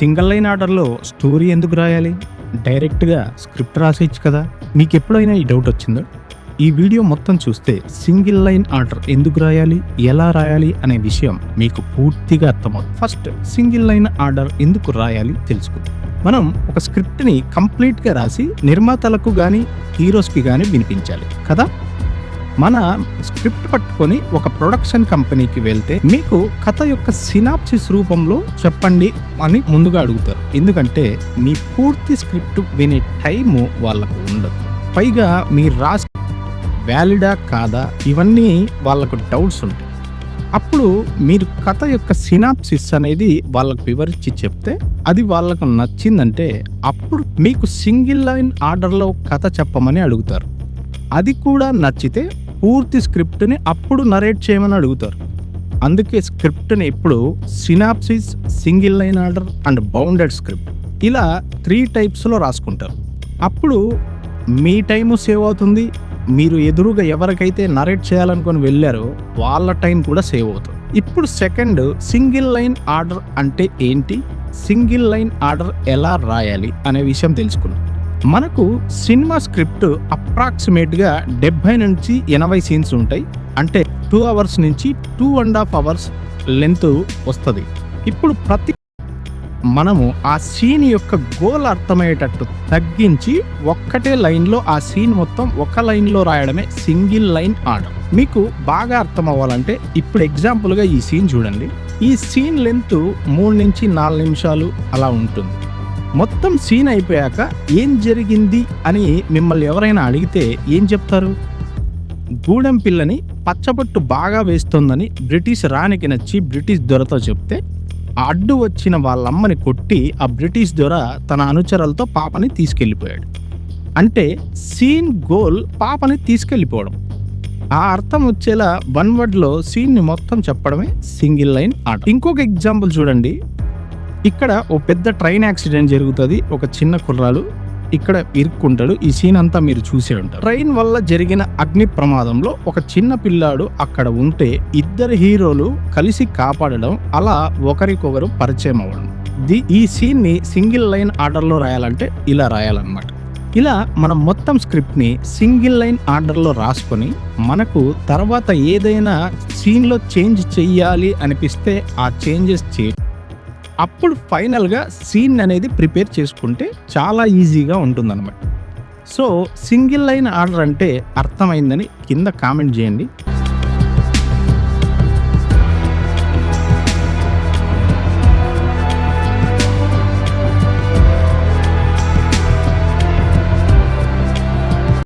Single line ఆర్డర్లో story ఎందుకు రాయాలి? డైరెక్ట్గా స్క్రిప్ట్ రాసేయచ్చు కదా? మీకు ఎప్పుడైనా ఈ డౌట్ వచ్చిందో? ఈ వీడియో మొత్తం చూస్తే సింగిల్ లైన్ ఆర్డర్ ఎందుకు రాయాలి? ఎలా రాయాలి అనే విషయం మీకు పూర్తిగా అర్థమవుతుంది. ఫస్ట్ సింగిల్ లైన్ ఆర్డర్ ఎందుకు రాయాలి తెలుసుకుందాం. మనం ఒక స్క్రిప్ట్ని కంప్లీట్గా రాసి నిర్మాతలకు కానీ హీరోస్కి కానీ వినిపించాలి కదా? మన స్క్రిప్ట్ పట్టుకొని ఒక ప్రొడక్షన్ కంపెనీకి వెళ్తే మీకు కథ యొక్క సినాప్సిస్ రూపంలో చెప్పండి అని ముందుగా అడుగుతారు. ఎందుకంటే మీ పూర్తి స్క్రిప్ట్ వినే టైము వాళ్ళకు ఉండదు. పైగా మీరు రాసి వ్యాలిడా కాదా ఇవన్నీ వాళ్ళకు డౌట్స్ ఉంటాయి. అప్పుడు మీరు కథ యొక్క సినాప్సిస్ అనేది వాళ్ళకు వివరించి చెప్తే అది వాళ్ళకు నచ్చిందంటే అప్పుడు మీకు సింగిల్ లైన్ ఆర్డర్లో కథ చెప్పమని అడుగుతారు. అది కూడా నచ్చితే పూర్తి స్క్రిప్ట్ని అప్పుడు నరేట్ చేయమని అడుగుతారు. అందుకే స్క్రిప్ట్ని ఎప్పుడు synopsis single line order and bounded script ఇలా త్రీ టైప్స్లో రాసుకుంటారు. అప్పుడు మీ టైము సేవ్ అవుతుంది. మీరు ఎదురుగా ఎవరికైతే నరేట్ చేయాలనుకొని వెళ్ళారో వాళ్ళ టైం కూడా సేవ్ అవుతుంది. ఇప్పుడు సెకండ్ సింగిల్ లైన్ ఆర్డర్ అంటే ఏంటి? సింగిల్ లైన్ ఆర్డర్ ఎలా రాయాలి అనే విషయం తెలుసుకున్నాం మనకు సినిమా స్క్రిప్ట్ అప్రాక్సిమేట్గా డెబ్బై నుంచి ఎనభై సీన్స్ ఉంటాయి. అంటే టూ అవర్స్ నుంచి two and half hours length వస్తుంది. ఇప్పుడు ప్రతి మనము ఆ సీన్ యొక్క గోల్ అర్థమయ్యేటట్టు తగ్గించి ఒక్కటే లైన్లో ఆ సీన్ మొత్తం ఒక లైన్లో రాయడమే సింగిల్ లైన్ ఆర్డర్. మీకు బాగా అర్థం అవ్వాలంటే ఇప్పుడు ఎగ్జాంపుల్గా ఈ సీన్ చూడండి. ఈ సీన్ లెంత్ మూడు నుంచి నాలుగు నిమిషాలు అలా ఉంటుంది. మొత్తం సీన్ అయిపోయాక ఏం జరిగింది అని మిమ్మల్ని ఎవరైనా అడిగితే ఏం చెప్తారు? గూడెం పిల్లని పచ్చబొట్టు బాగా వేస్తోందని బ్రిటిష్ రాణికి నచ్చి బ్రిటిష్ దొరతో చెప్తే ఆ అడ్డు వచ్చిన వాళ్ళమ్మని కొట్టి ఆ బ్రిటిష్ దొర తన అనుచరులతో పాపని తీసుకెళ్ళిపోయాడు. అంటే సీన్ గోల్ పాపని తీసుకెళ్ళిపోవడం. ఆ అర్థం వచ్చేలా వన్ వర్డ్లో సీన్ని మొత్తం చెప్పడమే సింగిల్ లైన్ ఆట. ఇంకొక ఎగ్జాంపుల్ చూడండి. ఇక్కడ ఓ పెద్ద ట్రైన్ యాక్సిడెంట్ జరుగుతుంది ఒక చిన్న కుర్రాలు ఇక్కడ ఇరుక్కుంటాడు ఈ సీన్ అంతా మీరు చూసే ఉంటారు. ట్రైన్ వల్ల జరిగిన అగ్ని ప్రమాదంలో ఒక చిన్న పిల్లాడు అక్కడ ఉంటే ఇద్దరు హీరోలు కలిసి కాపాడడం అలా ఒకరికొకరు పరిచయం అవ్వడం. ది ఈ సీన్ని సింగిల్ లైన్ ఆర్డర్లో రాయాలంటే ఇలా రాయాలన్నమాట. ఇలా మనం మొత్తం స్క్రిప్ట్ని సింగిల్ లైన్ ఆర్డర్లో రాసుకొని మనకు తర్వాత ఏదైనా సీన్లో చేంజ్ చెయ్యాలి అనిపిస్తే ఆ చేంజెస్ చే అప్పుడు ఫైనల్గా సీన్ అనేది ప్రిపేర్ చేసుకుంటే చాలా ఈజీగా ఉంటుందన్నమాట. సో సింగిల్ లైన్ ఆర్డర్ అంటే అర్థమైందని కింద కామెంట్ చేయండి.